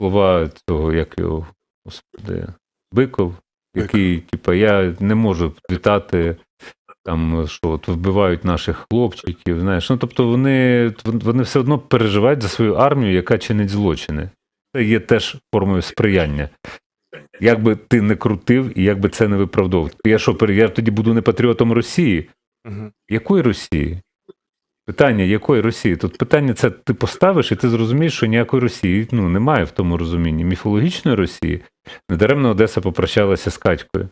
слова цього, як його, господи, Биков, який, типа, я не можу вітати там, що от вбивають наших хлопчиків. Знаєш, ну тобто вони, вони все одно переживають за свою армію, яка чинить злочини. Це є теж формою сприяння. Як би ти не крутив і як би це не виправдовував. Я що, я тоді буду не патріотом Росії? Мгм. Якої Росії? Питання, якої Росії? Тут питання це ти поставиш, і ти зрозумієш, що ніякої Росії ну, немає в тому розумінні. Міфологічної Росії недаремно Одеса попрощалася з Катькою.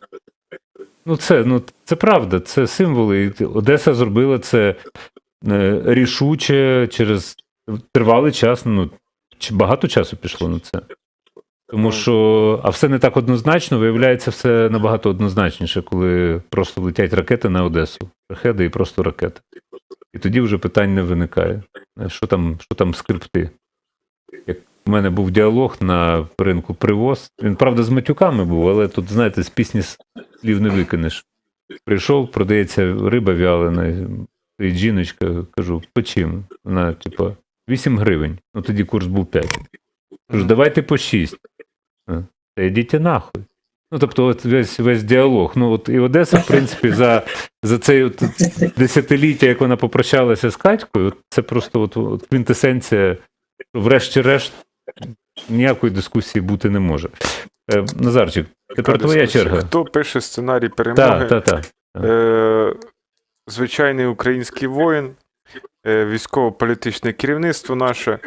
Ну, це, ну, це правда, це символи. Одеса зробила це е, рішуче через тривалий час. Ну, чи багато часу пішло на це. Тому що, а все не так однозначно, виявляється, все набагато однозначніше, коли просто летять ракети на Одесу. Шахеди і просто ракети. І тоді вже питань не виникає. Е, Що там, що там скрипти? Як у мене був діалог на ринку привоз. Він, правда, з матюками був, але тут, знаєте, з пісні слів не викинеш. Прийшов, продається риба вялена, стоїть жіночка, кажу, по чим? Вона, типа, 8 гривень. Ну тоді курс був 5. Кажу, давайте по 6. Та йдіть нахуй. Ну, тобто, от весь весь діалог. Ну, от і Одеса, в принципі, за, за це десятиліття, як вона попрощалася з Катькою, це просто от, от квінтесенція, врешті-решт, ніякої дискусії бути не може. Е, Назарчик, тепер твоя Дискусія. черга. Хто пише сценарій перемоги? Так, так, так. Е, звичайний український воїн, військово-політичне керівництво наше.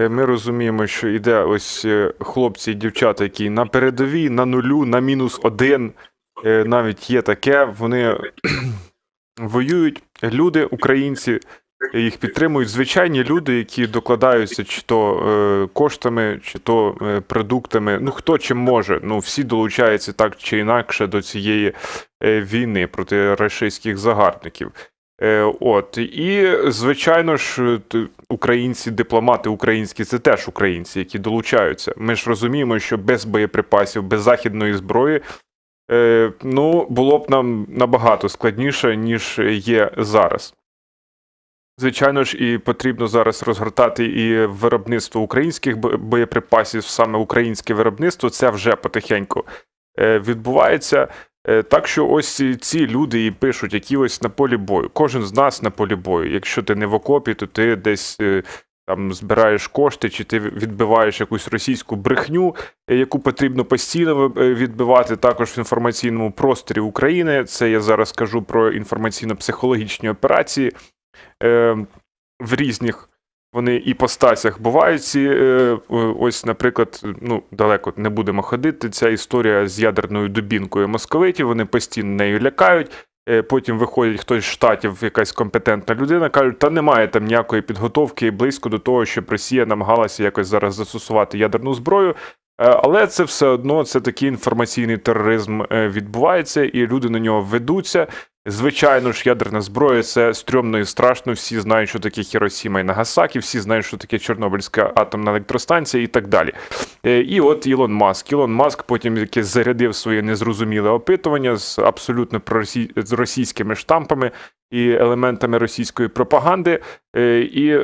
Е, Ми розуміємо, що йде ось е, хлопці і дівчата, які на передовій, на нулю, на мінус один. е, Навіть є таке, вони воюють. Люди, українці, їх підтримують. Звичайні люди, які докладаються чи то е, коштами, чи то е, продуктами. Ну хто чим може. Ну всі долучаються так чи інакше до цієї е, війни проти рашистських загарбників. Е, От і звичайно ж, українці, дипломати українські, це теж українці, які долучаються. Ми ж розуміємо, що без боєприпасів, без західної зброї. Е, ну, було б нам набагато складніше, ніж є зараз. Звичайно ж, і потрібно зараз розгортати і виробництво українських боєприпасів, саме українське виробництво, це вже потихеньку е, відбувається. Е, Так що ось ці люди і пишуть, які ось на полі бою. Кожен з нас на полі бою. Якщо ти не в окопі, то ти десь е, там збираєш кошти, чи ти відбиваєш якусь російську брехню, е, яку потрібно постійно відбивати також в інформаційному просторі України. Це я зараз кажу про інформаційно-психологічні операції в різних. Вони іпостасях бувають ці, е, ось, наприклад, ну далеко не будемо ходити. Ця історія з ядерною дубінкою московитів. Вони постійно нею лякають. Е, Потім виходить хтось з штатів, якась компетентна людина, кажуть, та немає там ніякої підготовки близько до того, щоб Росія намагалася якось зараз застосувати ядерну зброю. Е, Але це все одно це такий інформаційний тероризм е, відбувається, і люди на нього ведуться. Звичайно ж, ядерна зброя це стрьомно і страшно. Всі знають, що таке Хіросіма і Нагасакі, всі знають, що таке Чорнобильська атомна електростанція і так далі. Е, І от Ілон Маск. Ілон Маск потім якесь зарядив своє незрозуміле опитування з абсолютно з російськими штампами і елементами російської пропаганди. Е, І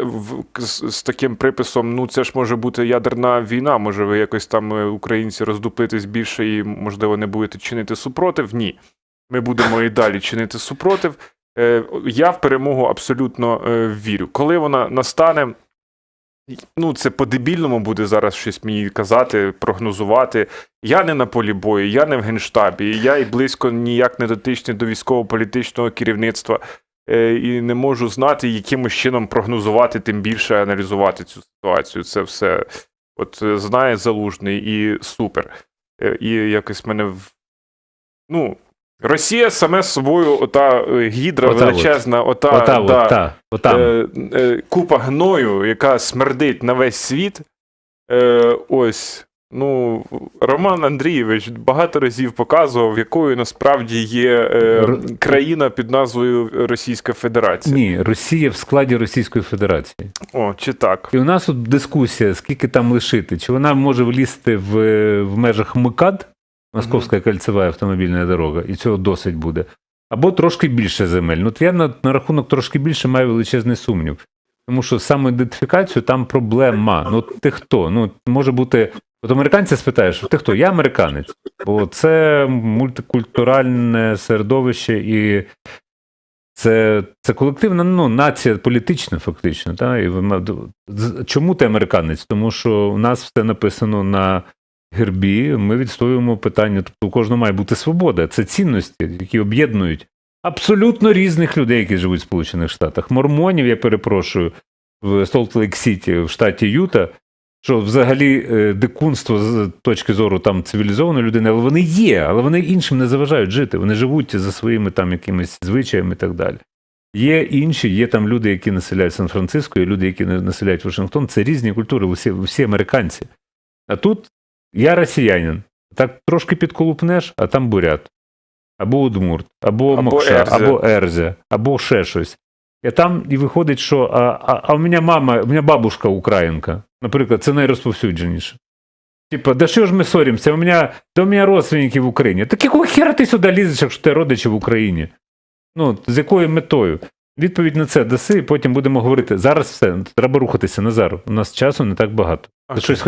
з, таким приписом: ну це ж може бути ядерна війна. Може, ви якось там е, українці роздуплитесь більше і, можливо, не будете чинити супротив? Ні. Ми будемо і далі чинити супротив. Е, Я в перемогу абсолютно е, вірю. Коли вона настане, ну це по-дебільному буде зараз щось мені казати, прогнозувати. Я не на полі бою, я не в генштабі, я і близько ніяк не дотичний до військово-політичного керівництва. е, І не можу знати, якимось чином прогнозувати, тим більше аналізувати цю ситуацію. Це все от знає залужний і супер. І якось мене ну, Росія саме собою, ота е, гідра Ота величезна, ота, Ота, да, от, та, отам. е, е, купа гною, яка смердить на весь світ. Е, ось. Ну, Роман Андрійович багато разів показував, якою насправді є е, країна під назвою Російська Федерація. Ні, Росія в складі Російської Федерації. О, чи так? І у нас тут дискусія, скільки там лишити. Чи вона може влізти в, в межах МКАД, Московська кольцева автомобільна дорога, і цього досить буде. Або трошки більше земель. Ну, от я на, на рахунок трошки більше маю величезний сумнів. Тому що самоідентифікацію там проблема. Ну, ти хто? Ну, може бути От американця спитаєш, ти хто? Я американець. Бо це мультикультуральне середовище і це, це колективна ну, нація політична, фактично. Та? І чому ти американець? Тому що у нас все написано на гербі, ми відстоюємо питання. Тобто у кожного має бути свобода. Це цінності, які об'єднують абсолютно різних людей, які живуть в Сполучених Штатах. Мормонів, я перепрошую, в Солт-Лейк Сіті, в штаті Юта, що взагалі е, дикунство з точки зору там цивілізованої людини, але вони є, але вони іншим не заважають жити. Вони живуть за своїми там якимись звичаями і так далі. Є інші, є там люди, які населяють Сан-Франциско, є люди, які населяють Вашингтон. Це різні культури, всі, всі американці. А тут я росіянин. Так трошки підколупнеш, а там бурят. Або удмурт, або, Або мокша, Ерзя. або ерзя, або ще щось. І там і виходить, що а, а, а у мене мама, у мене бабушка українка. Наприклад, це найрозповсюдженіше. Типа, да що ж ми ссоримося? У мене, да у мене родственники в Україні. Так якого хера ти сюди лізеш, якщо ти родичі в Україні? Ну, з якою метою? Відповідь на це даси, і потім будемо говорити. Зараз все, треба рухатися, Назар. У нас часу не так багато. Ти щось